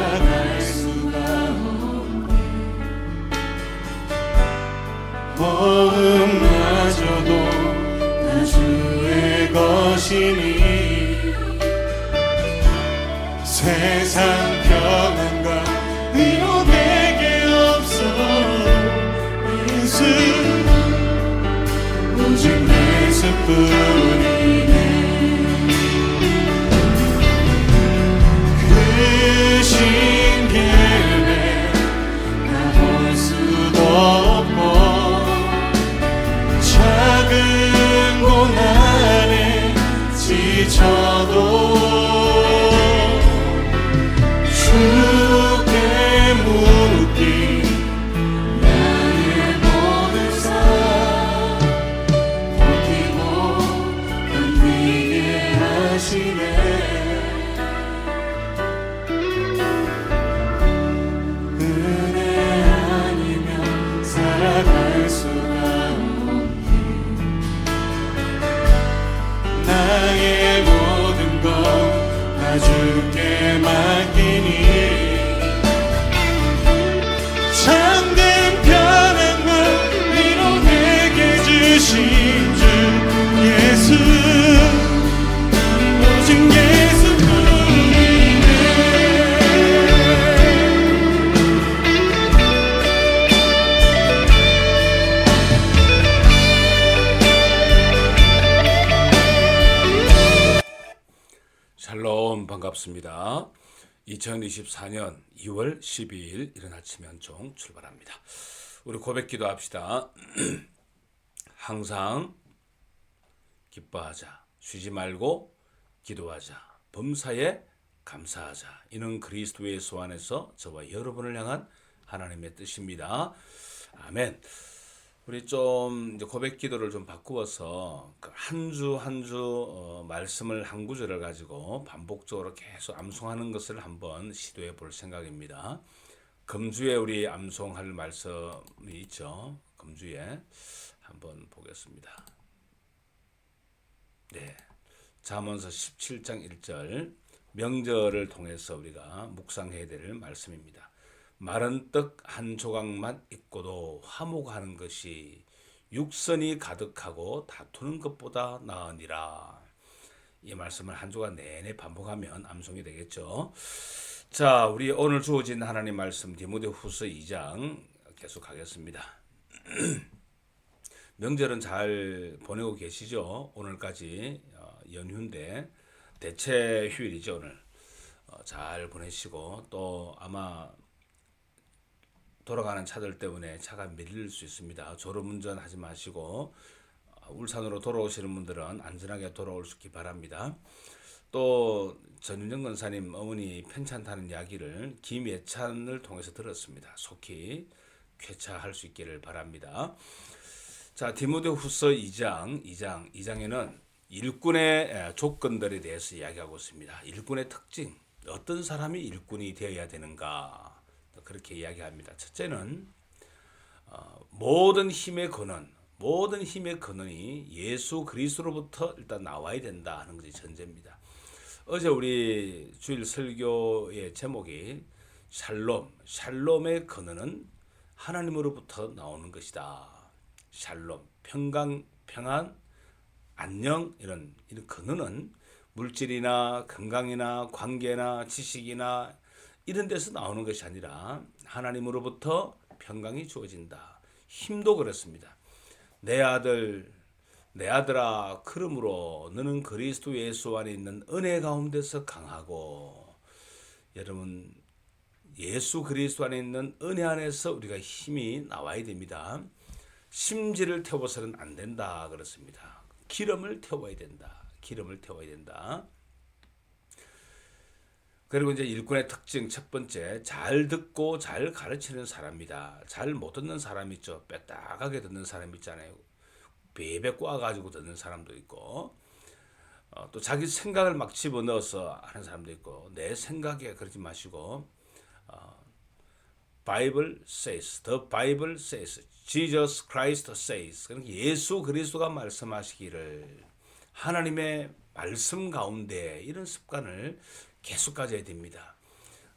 살아갈 수가 없네. 호흡마저도 다 주의 것이니 세상 평안과 위로 내게 없어 예수. 오직 예수뿐 지쳐도 샬롬 반갑습니다. 2024년 2월 12일 이른 아침 연총 출발합니다. 우리 고백 기도 합시다. 항상 기뻐하자. 쉬지 말고 기도하자. 범사에 감사하자. 이는 그리스도 예수 안에서 저와 여러분을 향한 하나님의 뜻입니다. 아멘. 우리 좀 고백 기도를 좀 바꾸어서 그한주 한 주 말씀을 한 구절을 가지고 반복적으로 계속 암송하는 것을 한번 시도해 볼 생각입니다. 금주에 우리 암송할 말씀이 있죠. 금주에 한번 보겠습니다. 네. 잠언서 17장 1절 명절을 통해서 우리가 묵상해야 될 말씀입니다. 마른 떡 한 조각만 있고도 화목하는 것이 육선이 가득하고 다투는 것보다 나으니라. 이 말씀을 한 주간 내내 반복하면 암송이 되겠죠. 자, 우리 오늘 주어진 하나님 말씀 디모데후서 2장 계속 하겠습니다. 명절은 잘 보내고 계시죠? 오늘까지 어, 연휴인데 대체 휴일이죠 오늘. 어, 잘 보내시고 또 아마 돌아가는 차들 때문에 차가 밀릴 수 있습니다. 졸음운전 하지 마시고 어, 울산으로 돌아오시는 분들은 안전하게 돌아올 수 있기 바랍니다. 또 전윤정 권사님 어머니 편찮다는 이야기를 김예찬을 통해서 들었습니다. 속히 쾌차할 수 있기를 바랍니다. 자, 디모데후서 2장, 2장, 2장에는 일꾼의 에, 조건들에 대해서 이야기하고 있습니다. 일꾼의 특징, 어떤 사람이 일꾼이 되어야 되는가 그렇게 이야기합니다. 첫째는 어, 모든 힘의 근원, 모든 힘의 근원이 예수 그리스도로부터 일단 나와야 된다 하는 것이 전제입니다. 어제 우리 주일 설교의 제목이 샬롬, 샬롬의 근원은 하나님으로부터 나오는 것이다. 샬롬, 평강, 평안, 안녕 이런 이런 근원은 물질이나 건강이나 관계나 지식이나 이런 데서 나오는 것이 아니라 하나님으로부터 평강이 주어진다. 힘도 그렇습니다. 내 아들 내 아들아 그러므로 너는 그리스도 예수 안에 있는 은혜 가운데서 강하고 여러분 예수 그리스도 안에 있는 은혜 안에서 우리가 힘이 나와야 됩니다. 심지를 태워서는 안 된다 그렇습니다. 기름을 태워야 된다. 기름을 태워야 된다. 그리고 이제 일꾼의 특징 첫 번째 잘 듣고 잘 가르치는 사람이다. 잘 못 듣는 사람 있죠. 빼딱하게 듣는 사람 있잖아요. 베베 꼬아가지고 듣는 사람도 있고 어, 또 자기 생각을 막 집어넣어서 하는 사람도 있고 내 생각에 그러지 마시고 어, Bible says, the Bible says, Jesus Christ says. 그러니까 예수 그리스도가 말씀하시기를 하나님의 말씀 가운데 이런 습관을 계속 가져야 됩니다.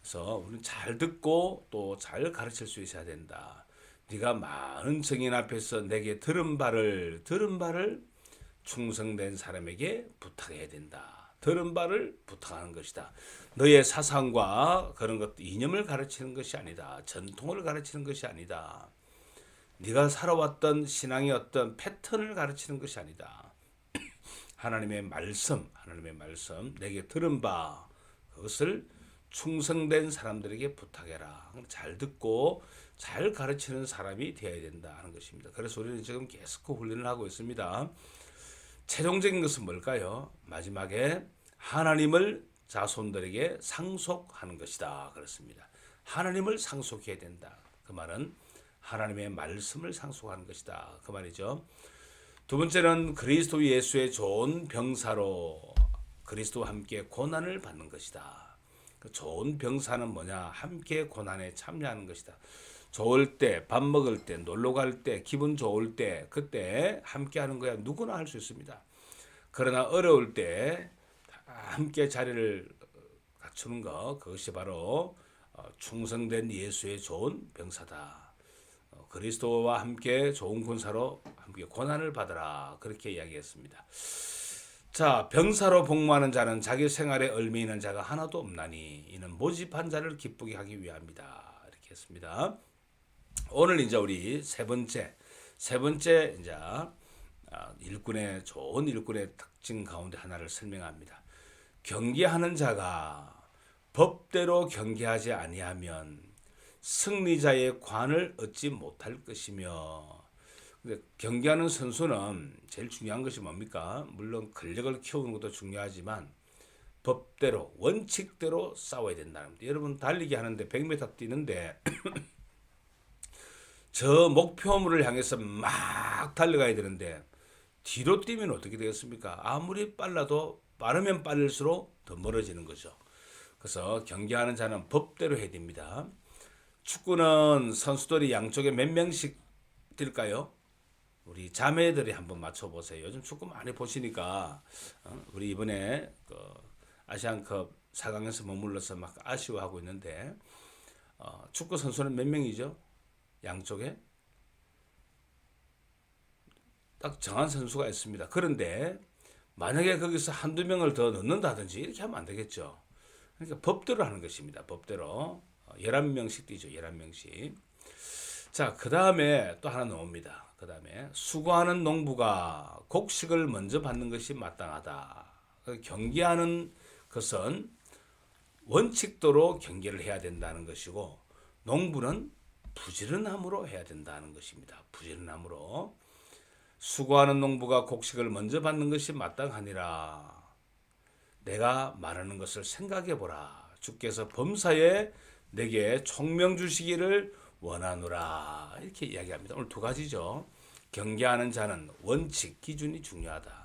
그래서 우리는 잘 듣고 또 잘 가르칠 수 있어야 된다. 네가 많은 증인 앞에서 내게 들은 바를 들은 바를 충성된 사람에게 부탁해야 된다. 들은 바를 부탁하는 것이다. 너의 사상과 그런 것 이념을 가르치는 것이 아니다. 전통을 가르치는 것이 아니다. 네가 살아왔던 신앙의 어떤 패턴을 가르치는 것이 아니다. 하나님의 말씀, 하나님의 말씀, 내게 들은 바 그것을 충성된 사람들에게 부탁해라. 잘 듣고 잘 가르치는 사람이 되어야 된다 하는 것입니다. 그래서 우리는 지금 계속 그 훈련을 하고 있습니다. 최종적인 것은 뭘까요? 마지막에 하나님을 자손들에게 상속하는 것이다. 그렇습니다. 하나님을 상속해야 된다. 그 말은 하나님의 말씀을 상속하는 것이다. 그 말이죠. 두 번째는 그리스도 예수의 좋은 병사로 그리스도와 함께 고난을 받는 것이다. 그 좋은 병사는 뭐냐? 함께 고난에 참여하는 것이다. 좋을 때, 밥 먹을 때, 놀러 갈 때, 기분 좋을 때, 그때 함께 하는 거야. 누구나 할 수 있습니다. 그러나 어려울 때 함께 자리를 갖추는 것, 그것이 바로 어, 충성된 예수의 좋은 병사다. 어, 그리스도와 함께 좋은 군사로 함께 고난을 받으라. 그렇게 이야기했습니다. 자, 병사로 복무하는 자는 자기 생활에 있는 자가 하나도 없나니 이는 모집한 자를 기쁘게 하기 위함이다. 이렇게 했습니다. 오늘 이제 우리 세 번째 세 번째 이제 아, 일꾼의 좋은 일꾼의 특징 가운데 하나를 설명합니다. 경계하는 자가 법대로 경계하지 아니하면 승리자의 관을 얻지 못할 것이며 근데 경기하는 선수는 제일 중요한 것이 뭡니까? 물론 근력을 키우는 것도 중요하지만 법대로 원칙대로 싸워야 된다는 겁니다. 여러분 달리기 하는데 100m 뛰는데 저 목표물을 향해서 막 달려가야 되는데 뒤로 뛰면 어떻게 되겠습니까? 아무리 빨라도 빠르면 빠를수록 더 멀어지는 거죠. 그래서 경기하는 자는 법대로 해야 됩니다. 축구는 선수들이 양쪽에 몇 명씩 뛸까요? 우리 자매들이 한번 맞춰보세요. 요즘 축구 많이 보시니까 어, 우리 이번에 그 아시안컵 4강에서 머물러서 막 아쉬워하고 있는데 어, 축구 선수는 몇 명이죠? 양쪽에 딱 정한 선수가 있습니다. 그런데 만약에 거기서 한두 명을 더 넣는다든지 이렇게 하면 안 되겠죠. 그러니까 법대로 하는 것입니다. 법대로. 11명씩 뛰죠. 11명씩. 자, 그 다음에 또 하나 나옵니다. 그 다음에 수고하는 농부가 곡식을 먼저 받는 것이 마땅하다. 그 경계하는 것은 원칙도로 경계를 해야 된다는 것이고 농부는 부지런함으로 해야 된다는 것입니다. 부지런함으로 수고하는 농부가 곡식을 먼저 받는 것이 마땅하니라. 내가 말하는 것을 생각해 보라. 주께서 범사에 내게 총명 주시기를 원하노라. 이렇게 이야기합니다. 오늘 두 가지죠. 경계하는 자는 원칙, 기준이 중요하다.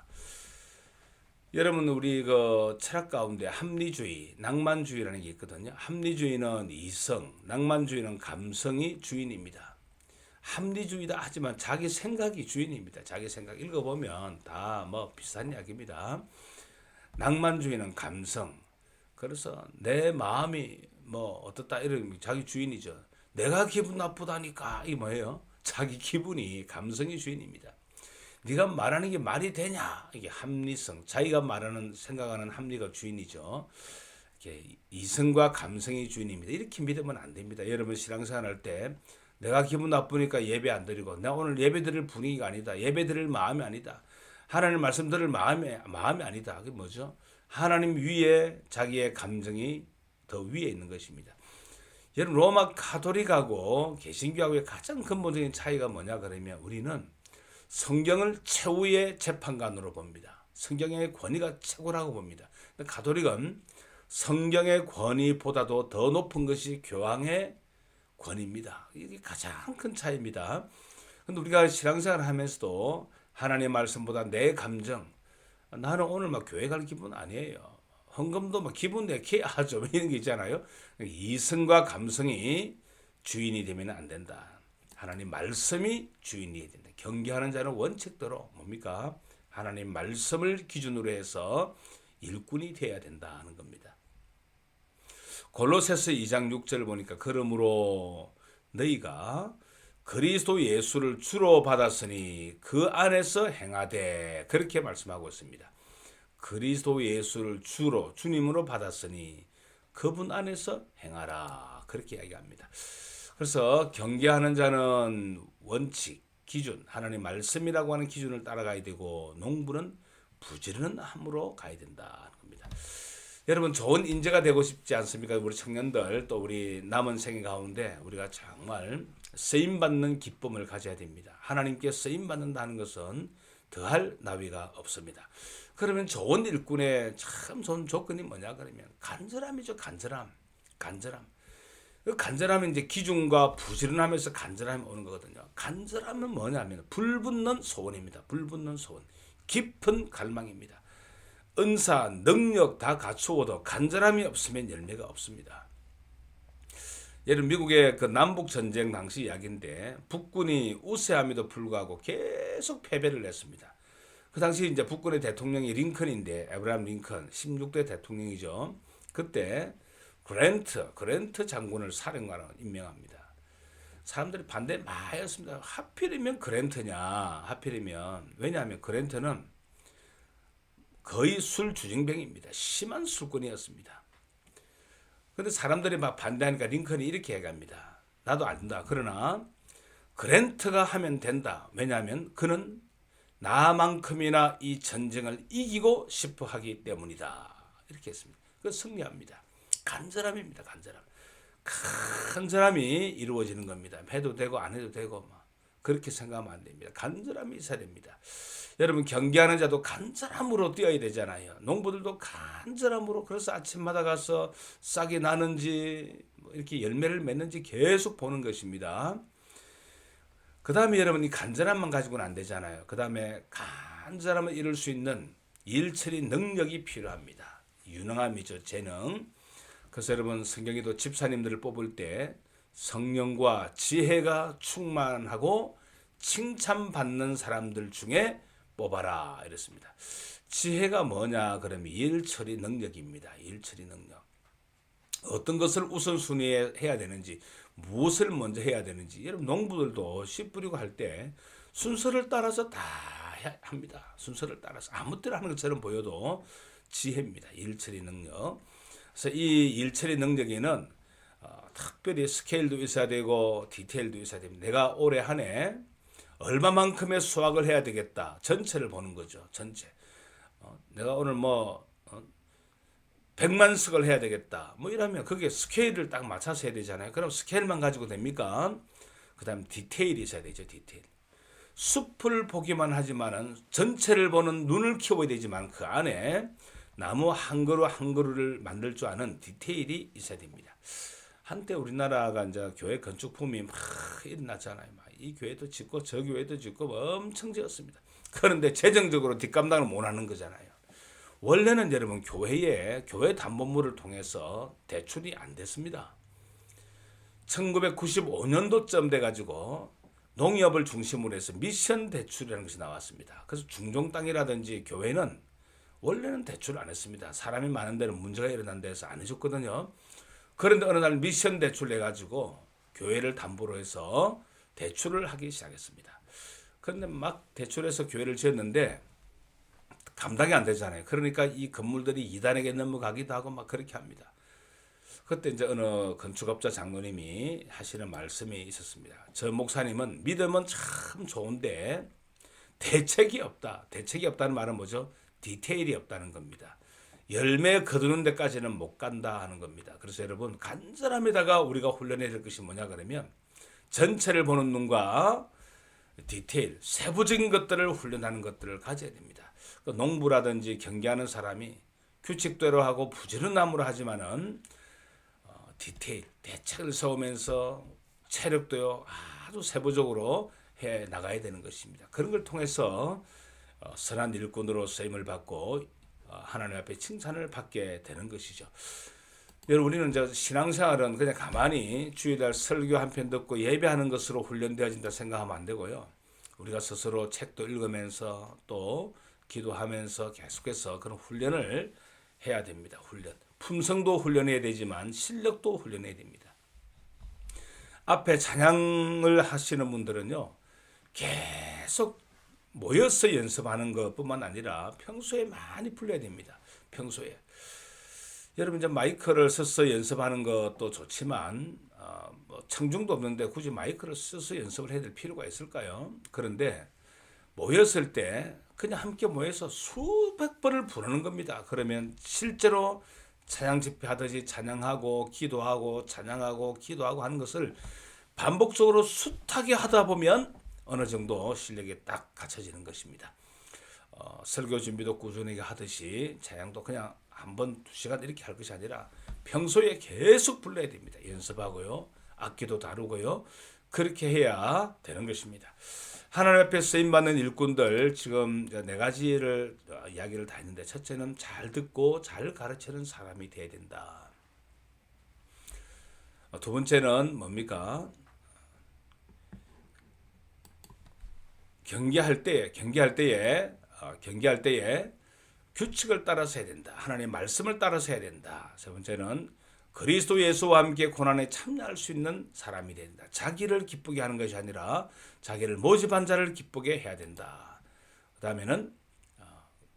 여러분 우리 그 철학 가운데 합리주의, 낭만주의라는 게 있거든요. 합리주의는 이성, 낭만주의는 감성이 주인입니다. 합리주의다 하지만 자기 생각이 주인입니다. 자기 생각 읽어보면 다 뭐 비슷한 이야기입니다. 낭만주의는 감성. 그래서 내 마음이 뭐 어떻다 이런 자기 주인이죠. 내가 기분 나쁘다니까 이 뭐예요? 자기 기분이 감성이 주인입니다. 네가 말하는 게 말이 되냐? 이게 합리성. 자기가 말하는 생각하는 합리가 주인이죠. 이렇게 이성과 감성이 주인입니다. 이렇게 믿으면 안 됩니다. 여러분 신앙생활 할 때 내가 기분 나쁘니까 예배 안 드리고 내가 오늘 예배 드릴 분위기가 아니다. 예배 드릴 마음이 아니다. 하나님 말씀 들을 마음이 마음이 아니다. 그게 뭐죠? 하나님 위에 자기의 감정이 더 위에 있는 것입니다. 여러분 로마 카톨릭하고 개신교하고의 가장 근본적인 차이가 뭐냐 그러면 우리는 성경을 최후의 재판관으로 봅니다. 성경의 권위가 최고라고 봅니다. 가톨릭은 성경의 권위보다도 더 높은 것이 교황의 권위입니다. 이게 가장 큰 차이입니다. 근데 우리가 신앙생활 하면서도 하나님 말씀보다 내 감정, 나는 오늘 막 교회 갈 기분 아니에요. 헌금도 막 기분 내게 하죠. 이런 게 있잖아요. 이성과 감성이 주인이 되면 안 된다. 하나님 말씀이 주인이 된다. 경계하는 자는 원칙대로 뭡니까? 하나님 말씀을 기준으로 해서 일꾼이 되어야 된다 하는 겁니다. 골로새서 2장 6절 보니까 그러므로 너희가 그리스도 예수를 주로 받았으니 그 안에서 행하되 그렇게 말씀하고 있습니다. 그리스도 예수를 주로 주님으로 받았으니 그분 안에서 행하라 그렇게 이야기합니다. 그래서 경계하는 자는 원칙, 기준, 하나님 말씀이라고 하는 기준을 따라가야 되고 농부는 부지런한 함으로 가야 된다는 겁니다. 여러분 좋은 인재가 되고 싶지 않습니까? 우리 청년들 또 우리 남은 생애 가운데 우리가 정말 쓰임 받는 기쁨을 가져야 됩니다. 하나님께 쓰임 받는다는 것은 더할 나위가 없습니다. 그러면 좋은 일꾼의 참 좋은 조건이 뭐냐 그러면 간절함이죠. 간절함. 간절함. 그 간절함은 이제 기준과 부지런함에서 간절함이 오는 거거든요. 간절함은 뭐냐면 불붙는 소원입니다. 불붙는 소원. 깊은 갈망입니다. 은사, 능력 다 갖추어도 간절함이 없으면 열매가 없습니다. 예를 미국의 그 남북 전쟁 당시 이야기인데 북군이 우세함에도 불구하고 계속 패배를 했습니다. 그 당시 이제 북군의 대통령이 링컨인데 에브라함 링컨 16대 대통령이죠. 그때 그랜트 그랜트 장군을 사령관으로 임명합니다. 사람들이 반대 많이 했습니다. 하필이면 그랜트냐? 하필이면 왜냐하면 그랜트는 거의 술 주정뱅입니다. 심한 술꾼이었습니다. 근데 사람들이 막 반대하니까 링컨이 이렇게 해갑니다. 나도 안 된다. 그러나 그랜트가 하면 된다. 왜냐하면 그는 나만큼이나 이 전쟁을 이기고 싶어 하기 때문이다. 이렇게 했습니다. 그 승리합니다. 간절함입니다. 간절함. 간절함이 이루어지는 겁니다. 해도 되고 안 해도 되고 막 그렇게 생각하면 안 됩니다. 간절함이 있어야 됩니다. 여러분 경기하는 자도 간절함으로 뛰어야 되잖아요. 농부들도 간절함으로 그래서 아침마다 가서 싹이 나는지 뭐 이렇게 열매를 맺는지 계속 보는 것입니다. 그 다음에 여러분 이 간절함만 가지고는 안 되잖아요. 그 다음에 간절함을 이룰 수 있는 일처리 능력이 필요합니다. 유능함이죠. 재능. 그래서 여러분 성경에도 집사님들을 뽑을 때 성령과 지혜가 충만하고 칭찬받는 사람들 중에 뽑아라 이랬습니다. 지혜가 뭐냐 그러면 일처리 능력입니다. 일처리 능력. 어떤 것을 우선순위에 해야 되는지 무엇을 먼저 해야 되는지 여러분 농부들도 씨 뿌리고 할 때 순서를 따라서 다 해- 합니다. 순서를 따라서 아무 때나 하는 것처럼 보여도 지혜입니다. 일처리 능력. 그래서 이 일처리 능력에는 어, 특별히 스케일도 있어야 되고 디테일도 있어야 됩니다. 내가 올해 한 해 얼마만큼의 수확을 해야 되겠다. 전체를 보는 거죠. 전체. 어, 내가 오늘 뭐 어, 100만 석을 해야 되겠다. 뭐 이러면 그게 스케일을 딱 맞춰서 해야 되잖아요. 그럼 스케일만 가지고 됩니까? 그 다음 디테일이 있어야 되죠. 디테일. 숲을 보기만 하지만은 전체를 보는 눈을 키워야 되지만 그 안에 나무 한 그루 한 그루를 만들 줄 아는 디테일이 있어야 됩니다. 한때 우리나라가 이제 교회 건축 붐이 막 일어났잖아요. 막 이 교회도 짓고 저 교회도 짓고 뭐 엄청 지었습니다. 그런데 재정적으로 뒷감당을 못 하는 거잖아요. 원래는 여러분 교회에 교회 담보물을 통해서 대출이 안 됐습니다. 1995년도쯤 돼 가지고 농협을 중심으로 해서 미션 대출이라는 것이 나왔습니다. 그래서 중종 땅이라든지 교회는 원래는 대출을 안 했습니다. 사람이 많은 데는 문제가 일어난 데서 안 해줬거든요. 그런데 어느 날 미션 대출 내 가지고 교회를 담보로 해서 대출을 하기 시작했습니다. 그런데 막 대출해서 교회를 지었는데 감당이 안 되잖아요. 그러니까 이 건물들이 이단에게 넘어가기도 하고 막 그렇게 합니다. 그때 이제 어느 건축업자 장로님이 하시는 말씀이 있었습니다. 저 목사님은 믿음은 참 좋은데 대책이 없다. 대책이 없다는 말은 뭐죠? 디테일이 없다는 겁니다. 열매 거두는 데까지는 못 간다 하는 겁니다. 그래서 여러분 간절함에다가 우리가 훈련해야 될 것이 뭐냐 그러면 전체를 보는 눈과 디테일, 세부적인 것들을 훈련하는 것들을 가져야 됩니다. 그 농부라든지 경기하는 사람이 규칙대로 하고 부지런함으로 하지만은 어, 디테일, 대책을 세우면서 체력도요 아주 세부적으로 해 나가야 되는 것입니다. 그런 걸 통해서 어, 선한 일꾼으로 쓰임을 받고 어, 하나님 앞에 칭찬을 받게 되는 것이죠. 여러분 우리는 저 신앙생활은 그냥 가만히 주일날 설교 한 편 듣고 예배하는 것으로 훈련되어진다 생각하면 안 되고요. 우리가 스스로 책도 읽으면서 또 기도하면서 계속해서 그런 훈련을 해야 됩니다. 훈련. 품성도 훈련해야 되지만 실력도 훈련해야 됩니다. 앞에 찬양을 하시는 분들은요. 계속 모여서 연습하는 것뿐만 아니라 평소에 많이 불러야 됩니다. 평소에. 여러분 이제 마이크를 써서 연습하는 것도 좋지만 어, 뭐 청중도 없는데 굳이 마이크를 써서 연습을 해야 될 필요가 있을까요? 그런데 모였을 때 그냥 함께 모여서 수백 번을 부르는 겁니다. 그러면 실제로 찬양 집회하듯이 찬양하고 기도하고 찬양하고 기도하고 하는 것을 반복적으로 숱하게 하다 보면 어느 정도 실력이 딱 갖춰지는 것입니다. 어, 설교 준비도 꾸준히 하듯이 찬양도 그냥 한 번 두 시간 이렇게 할 것이 아니라 평소에 계속 불러야 됩니다. 연습하고요, 악기도 다루고요, 그렇게 해야 되는 것입니다. 하나님 앞에 쓰임 받는 일꾼들 지금 네 가지를 어, 이야기를 다 했는데 첫째는 잘 듣고 잘 가르치는 사람이 돼야 된다. 어, 두 번째는 뭡니까? 경계할 때에 경계할 때에 어, 경계할 때에 규칙을 따라서 해야 된다. 하나님의 말씀을 따라서 해야 된다. 세 번째는 그리스도 예수와 함께 고난에 참여할 수 있는 사람이 된다. 자기를 기쁘게 하는 것이 아니라 자기를 모집한 자를 기쁘게 해야 된다. 그 다음에는 어,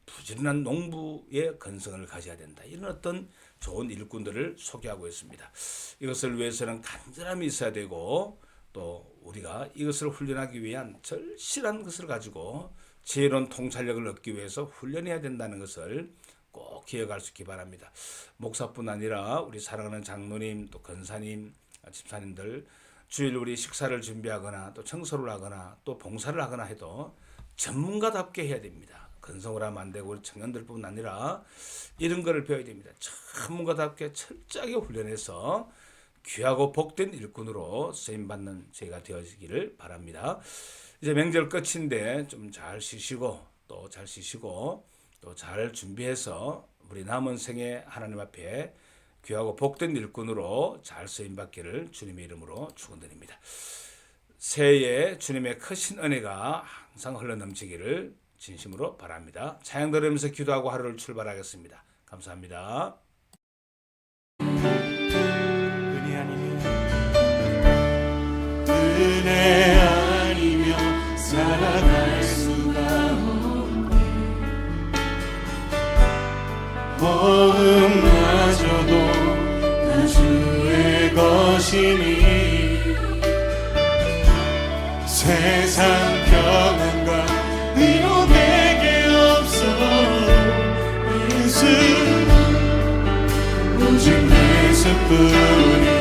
부지런한 농부의 건성을 가져야 된다. 이런 어떤 좋은 일꾼들을 소개하고 있습니다. 이것을 위해서는 간절함이 있어야 되고 또 우리가 이것을 훈련하기 위한 절실한 것을 가지고 지혜로운 통찰력을 얻기 위해서 훈련해야 된다는 것을 꼭 기억할 수 있기 바랍니다. 목사뿐 아니라 우리 사랑하는 장로님 또 권사님 집사님들 주일 우리 식사를 준비하거나 또 청소를 하거나 또 봉사를 하거나 해도 전문가답게 해야 됩니다. 건성을 하면 안 되고 우리 청년들뿐 아니라 이런 거를 배워야 됩니다. 전문가답게 철저하게 훈련해서 귀하고 복된 일꾼으로 쓰임 받는 제가 되어지기를 바랍니다. 이제 명절 끝인데 좀 잘 쉬시고 또 잘 쉬시고 또 잘 준비해서 우리 남은 생에 하나님 앞에 귀하고 복된 일꾼으로 잘 쓰임 받기를 주님의 이름으로 축원드립니다. 새해에 주님의 크신 은혜가 항상 흘러 넘치기를 진심으로 바랍니다. 찬양 들으면서 기도하고 하루를 출발하겠습니다. 감사합니다. 은혜 아니면 살아갈 수가 없네. 호흡마저도 다 주의 것이니 세상 평안과 위로 내게 없어. 예수 오직 예수뿐이